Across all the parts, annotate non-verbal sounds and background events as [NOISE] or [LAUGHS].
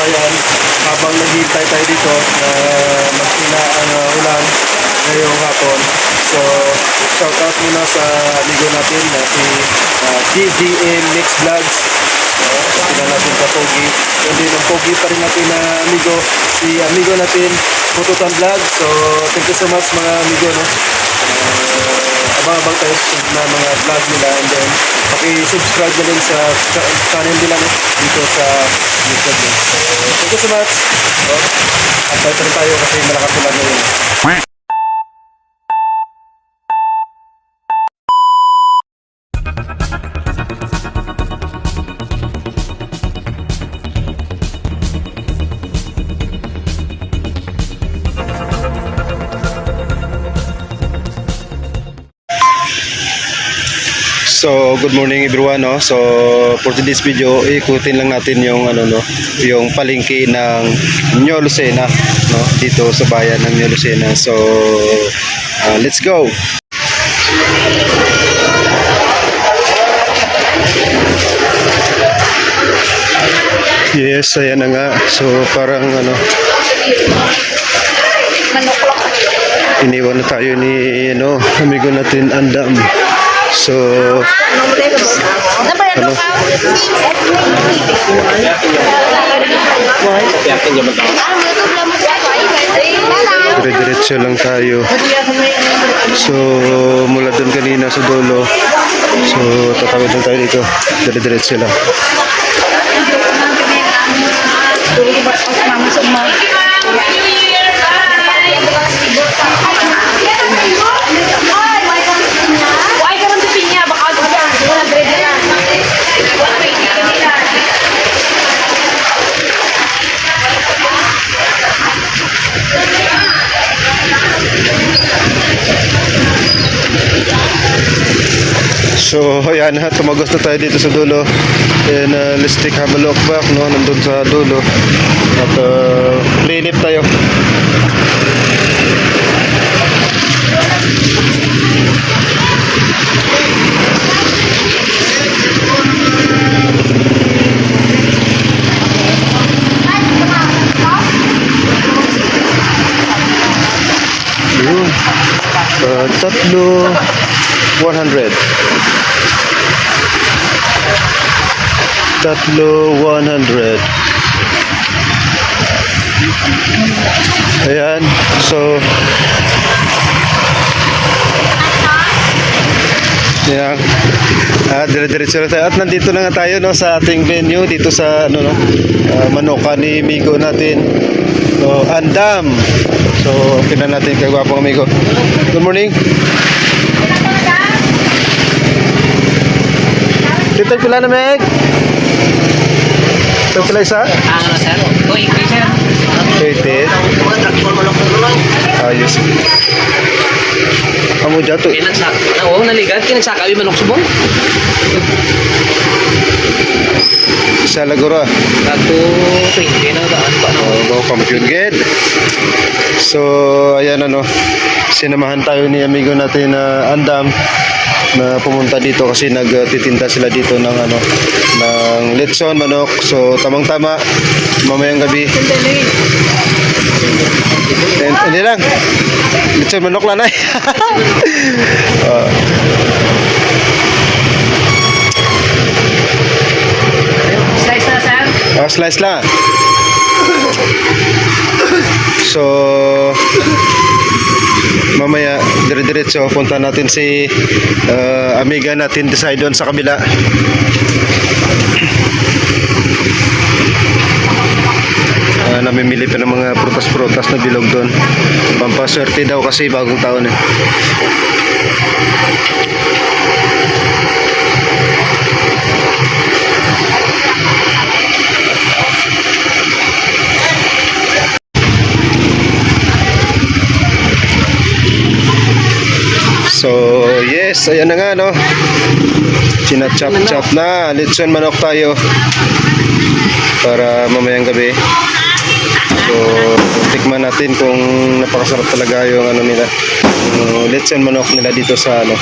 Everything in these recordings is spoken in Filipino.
ayan, habang naghihintay tayo dito na ang uh, ulan ngayong hapon. So, shout out muna sa amigo natin na si uh, DDM Mix Vlogs. Uh, Tingnan natin ka Pogi. Then ang Pogi pa rin natin na amigo, si amigo natin, Pututan Vlog. So, thank you so much mga amigo. No? Uh, abang-abang tayo na mga vlog nila and then paki-subscribe na din sa cha- channel nila dito sa YouTube. So, thank you so much. So, pa rin tayo kasi malakas ulan ngayon. So, good morning everyone, no. So, for today's video, ikutin lang natin yung ano no, yung palengke ng New Lucena, no, dito sa bayan ng New Lucena. So, uh, let's go. Yes, ayan na nga. So, parang ano, iniwan na tayo ni ano, amigo natin Andam. So, ano dire-diretso lang tayo. So, mula doon kanina sa dulo. So, tatawid lang tayo dito. Dire-diretso lang. Why So, ayan ha, tumagos na tayo dito sa dulo. And uh, let's take have a look back, no? Nandun sa dulo. At uh, up tayo. Tatlo, 100. Ayan. So, Yan. Ah, dire-diretso na tayo. At nandito na nga tayo no, sa ating venue dito sa ano no, ah, Manoka ni Migo natin. So, Andam. So, tingnan natin kay gwapong amigo. Good morning. Dito pila na Meg. Ito pila isa? Ano sir? Uy, sir. 80. Ayos. Amo dito. Kinagsak. Oo, naligat. Kinagsaka yung manok subong. Sa Lagura. Tato, 20 na daan pa no. Oh, go compute good. So, ayan ano. Sinamahan tayo ni amigo natin na Andam na pumunta dito kasi nagtitinda sila dito ng ano ng lechon manok. So, tamang-tama mamayang gabi. And, hindi lang. Lechon manok lang ay. oh. Slice na sir. Oh, slice lang. So, mamaya dire-diretso punta natin si uh, amiga natin decide doon sa kabila. Ah, namimili pa ng mga prutas-prutas na bilog doon. Pampaswerte daw kasi bagong taon eh. Yes, ayan na nga, no? Sinachap-chap na. Lechon manok tayo. Para mamayang gabi. So, tikman natin kung napakasarap talaga yung ano nila. Yung lechon manok nila dito sa ano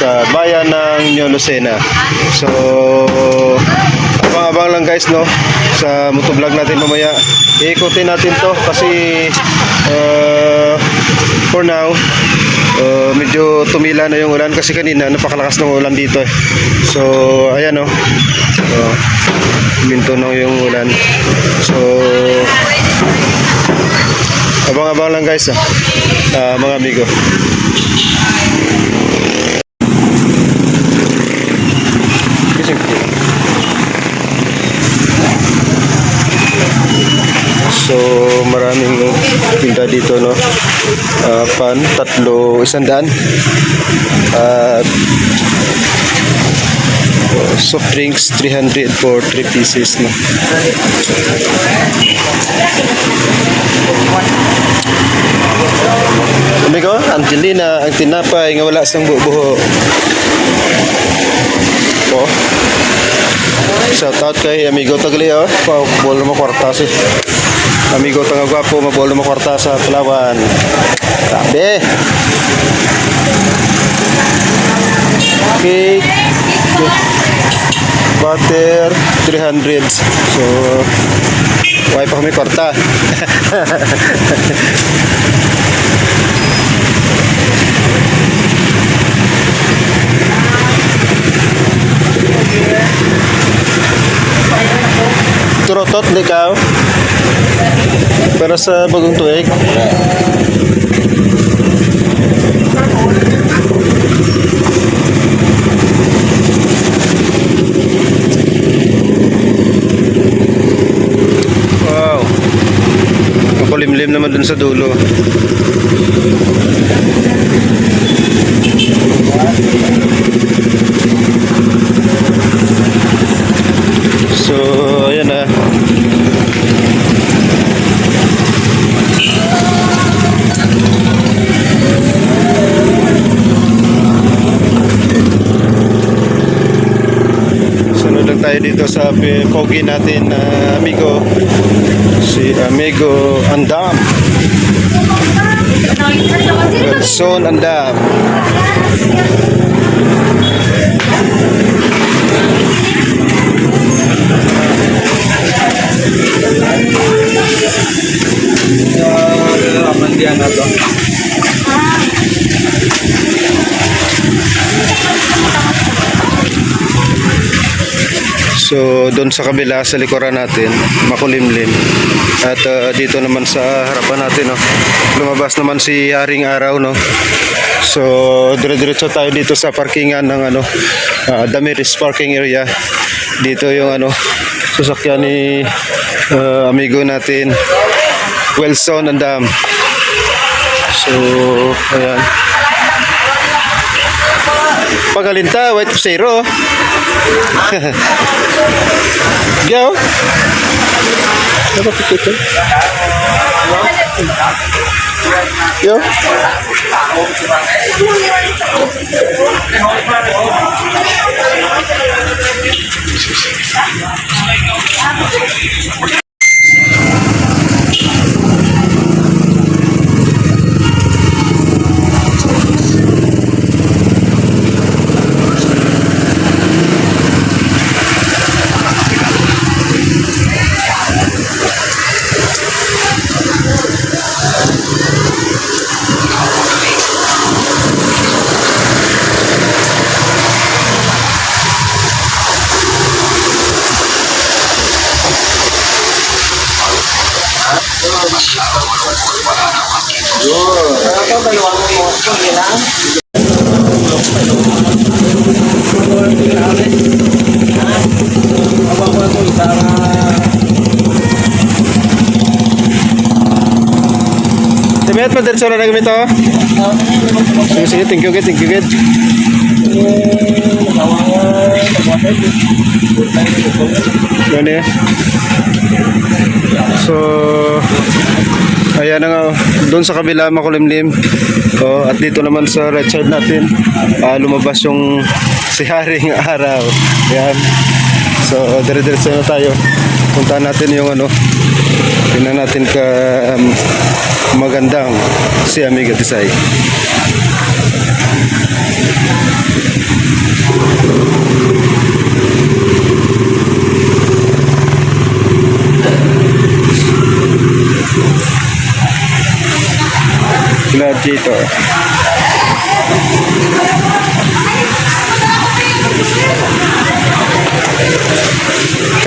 sa bayan ng New Lucena. So, abang-abang lang guys no sa motovlog natin mamaya iikutin natin to kasi uh, for now uh, medyo tumila na yung ulan kasi kanina napakalakas ng ulan dito eh. so ayan no so, minto na yung ulan. So abang-abang lang guys ah, ah, mga amigo tinda dito no. Ah, pan tatlo isang daan. At uh, soft drinks 300 for 3 pieces no. Amigo, Angelina, ang tinapay nga wala sang bubuho. Oh. Shout out kay amigo Tagli oh. Pa bolo mo kwarta si. Amigo tanga gwapo mabolo mo kwarta sa Palawan. Sabi. Cake. Butter 300. So Why pa kami kwarta? [LAUGHS] Turotot di ka. Pero sa bagong tuig. Wow. Makulimlim naman dun sa dulo. So, ayan na. Sunod lang tayo dito sa pogi natin na amigo. Si amigo Andam. Wilson Andam. So doon sa kabila sa likuran natin, makulimlim. At uh, dito naman sa harapan natin, no, lumabas naman si Haring Araw, no. So dire-diretso tayo dito sa parkingan ng ano, uh, Damiris parking area. Dito yung ano, sasakyan ni uh, amigo natin, Wilson Andam. So, ayan. Pagalinta, white zero. Go. Dapat ito. Yo. Diretso na gamit oh. Sige sige, thank you, thank you, good. Yan eh. So, ayan na nga, oh. doon sa kabila makulimlim. Oh, at dito naman sa right side natin, ah, lumabas yung [LAUGHS] si Haring Araw. Yan. So, dire-diretso na tayo punta natin yung ano tingnan natin ka um, magandang si Amiga Design Gladiator.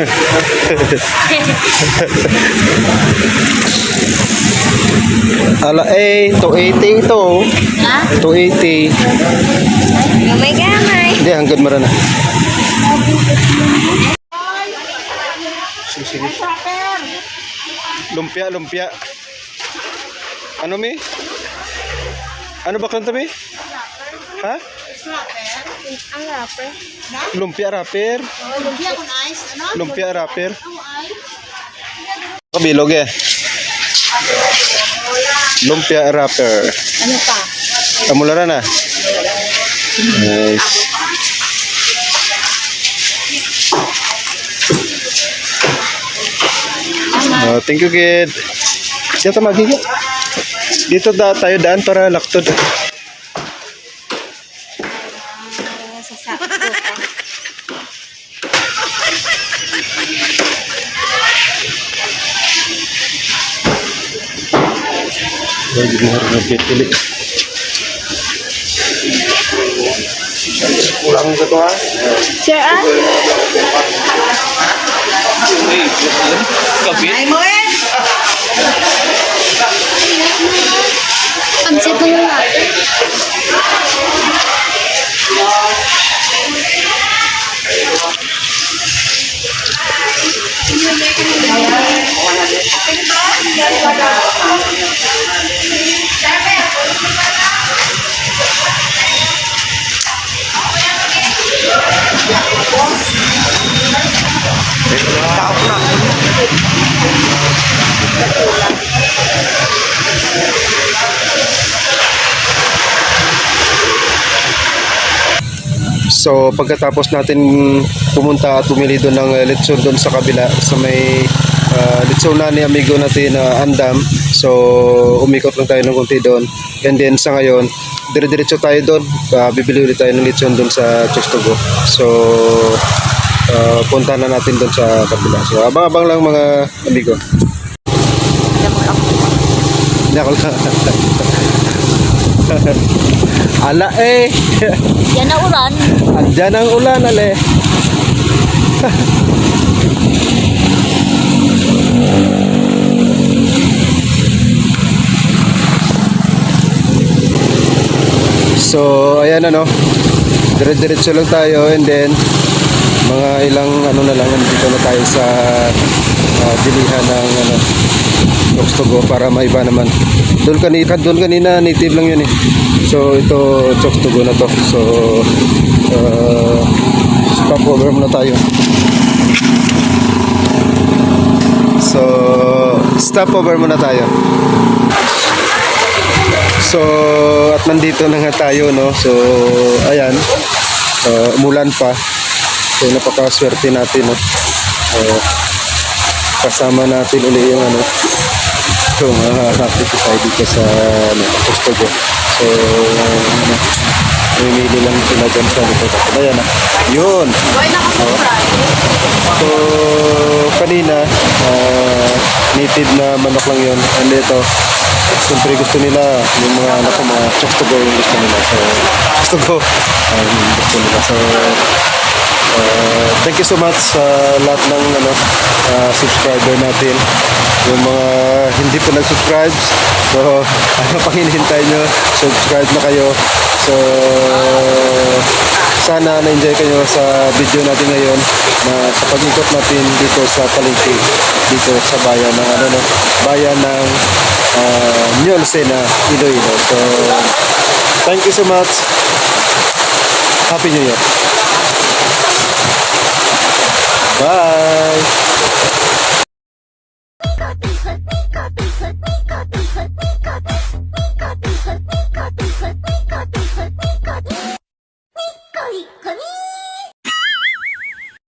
[LAUGHS] Ala eh, 280 ito. oh. Ha? 280. Gamay gamay. Hindi, hanggang marana. Sige. Lumpia, lumpia. Ano mi? Ano ba kanta mi? Ha? Ang rapper. Lumpia rapper? Lumpia con ice, ano? Lumpia rapper? Kabilog eh. Lumpia rapper. Ano pa? Kamularan na. Nice. Oh, thank you, kid. Siya ta magiging. Dito da tayo daan para laktod. Lagi mo harap pipili. Kulang ka to ha? Sir, ah? Kapit? Pansit mo yung natin. So pagkatapos natin pumunta at bumili doon ng uh, lechon doon sa kabila sa may uh, lechon na ni amigo natin na Andam. So umikot lang tayo ng konti doon. And then sa ngayon, dire-diretso tayo doon. Uh, bibili ulit tayo ng lechon doon sa Chostogo. So uh, punta na natin doon sa kabila. So abang-abang lang mga amigo. Nakal [LAUGHS] [LAUGHS] Ala eh. Yan na uran. Andyan ang ulan, ale. [LAUGHS] so, ayan ano. Dire-diretso lang tayo and then mga ilang ano na lang dito na tayo sa uh, bilihan ng ano Chokstogo para maiba naman. Doon kanina, doon kanina native lang yun eh. So ito Chokstogo na to. So uh, stop over muna tayo. So stop over muna tayo. So at nandito na nga tayo no. So ayan. Uh, umulan pa. So napakaswerte natin no. Uh, kasama natin uli yung ano So, makakapit tayo dito sa ano, Custogo. So, ano, mamimili lang sila dyan sa likod. Ayan na. Yun. Nakapag-fry. So, kanina, ah, native na manok lang yun. And ito, siyempre gusto nila, yung mga anak ko, mga Custogo yung gusto nila. So, Custogo, ah, yung gusto nila. So, Uh, thank you so much sa lahat ng ano, uh, subscriber natin. Yung mga hindi pa nag-subscribe. So, [LAUGHS] ano pang hinihintay nyo? Subscribe na kayo. So, sana na-enjoy kayo sa video natin ngayon na sa pag-ikot natin dito sa palengke dito sa bayan ng ano no bayan ng uh, Nyolsena, Iloilo. So, thank you so much. Happy New Year. Bye.